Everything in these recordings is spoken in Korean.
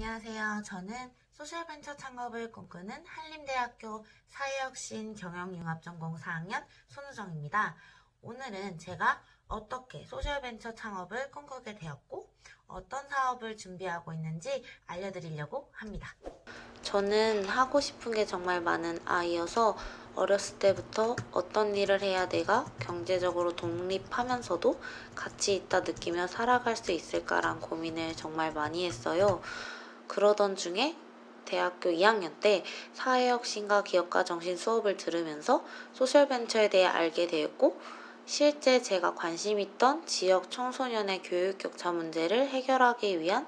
안녕하세요. 저는 소셜벤처 창업을 꿈꾸는 한림대학교 사회혁신 경영융합전공 4학년 손우정입니다. 오늘은 제가 어떻게 소셜벤처 창업을 꿈꾸게 되었고 어떤 사업을 준비하고 있는지 알려드리려고 합니다. 저는 하고 싶은 게 정말 많은 아이여서 어렸을 때부터 어떤 일을 해야 내가 경제적으로 독립하면서도 가치 있다 느끼며 살아갈 수 있을까란 고민을 정말 많이 했어요. 그러던 중에 대학교 2학년 때 사회혁신과 기업가 정신 수업을 들으면서 소셜벤처에 대해 알게 되었고 실제 제가 관심 있던 지역 청소년의 교육 격차 문제를 해결하기 위한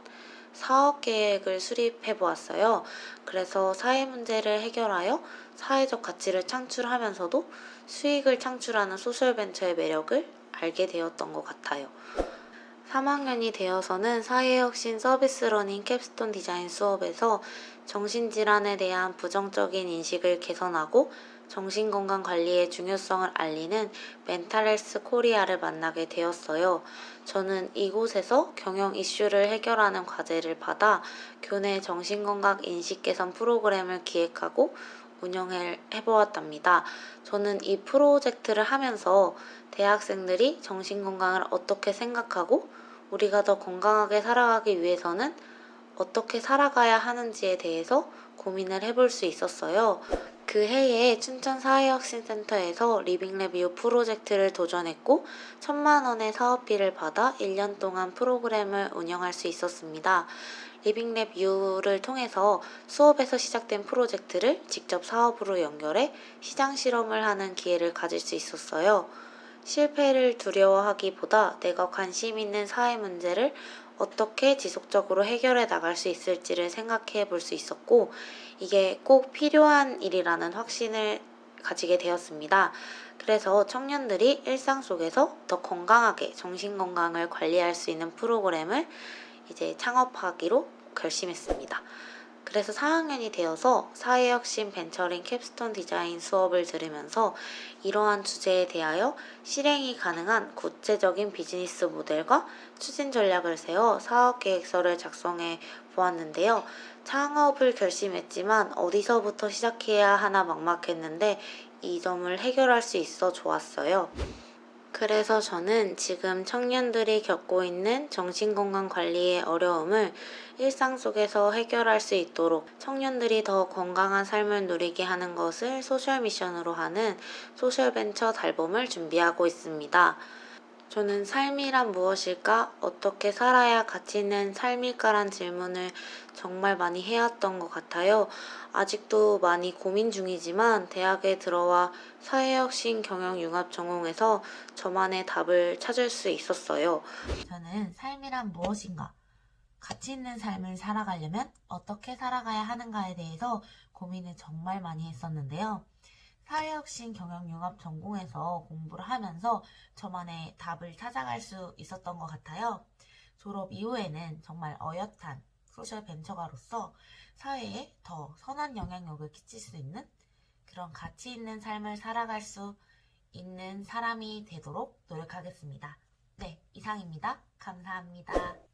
사업 계획을 수립해 보았어요. 그래서 사회 문제를 해결하여 사회적 가치를 창출하면서도 수익을 창출하는 소셜 벤처의 매력을 알게 되었던 것 같아요. 3학년이 되어서는 사회혁신 서비스 러닝 캡스톤 디자인 수업에서 정신질환에 대한 부정적인 인식을 개선하고 정신건강 관리의 중요성을 알리는 멘탈헬스 코리아를 만나게 되었어요. 저는 이곳에서 경영 이슈를 해결하는 과제를 받아 교내 정신건강 인식 개선 프로그램을 기획하고 운영해 보았답니다. 저는 이 프로젝트를 하면서 대학생들이 정신건강을 어떻게 생각하고 우리가 더 건강하게 살아가기 위해서는 어떻게 살아가야 하는지에 대해서 고민을 해볼 수 있었어요. 그 해에 춘천 사회혁신센터에서 리빙랩 이후 프로젝트를 도전했고 천만 원의 사업비를 받아 1년 동안 프로그램을 운영할 수 있었습니다. 리빙랩 이후를 통해서 수업에서 시작된 프로젝트를 직접 사업으로 연결해 시장 실험을 하는 기회를 가질 수 있었어요. 실패를 두려워하기보다 내가 관심 있는 사회 문제를 어떻게 지속적으로 해결해 나갈 수 있을지를 생각해 볼 수 있었고, 이게 꼭 필요한 일이라는 확신을 가지게 되었습니다. 그래서 청년들이 일상 속에서 더 건강하게 정신 건강을 관리할 수 있는 프로그램을 이제 창업하기로 결심했습니다. 그래서 4학년이 되어서 사회혁신 벤처링 캡스톤 디자인 수업을 들으면서 이러한 주제에 대하여 실행이 가능한 구체적인 비즈니스 모델과 추진 전략을 세워 사업 계획서를 작성해 보았는데요. 창업을 결심했지만 어디서부터 시작해야 하나 막막했는데 이 점을 해결할 수 있어 좋았어요. 그래서 저는 지금 청년들이 겪고 있는 정신건강 관리의 어려움을 일상 속에서 해결할 수 있도록 청년들이 더 건강한 삶을 누리게 하는 것을 소셜 미션으로 하는 소셜 벤처 달봄을 준비하고 있습니다. 저는 삶이란 무엇일까? 어떻게 살아야 가치 있는 삶일까란 질문을 정말 많이 해왔던 것 같아요. 아직도 많이 고민 중이지만 대학에 들어와 사회혁신 경영 융합 전공에서 저만의 답을 찾을 수 있었어요. 저는 삶이란 무엇인가? 가치 있는 삶을 살아가려면 어떻게 살아가야 하는가에 대해서 고민을 정말 많이 했었는데요. 사회혁신 경영융합 전공에서 공부를 하면서 저만의 답을 찾아갈 수 있었던 것 같아요. 졸업 이후에는 정말 어엿한 소셜 벤처가로서 사회에 더 선한 영향력을 끼칠 수 있는 그런 가치 있는 삶을 살아갈 수 있는 사람이 되도록 노력하겠습니다. 네, 이상입니다. 감사합니다.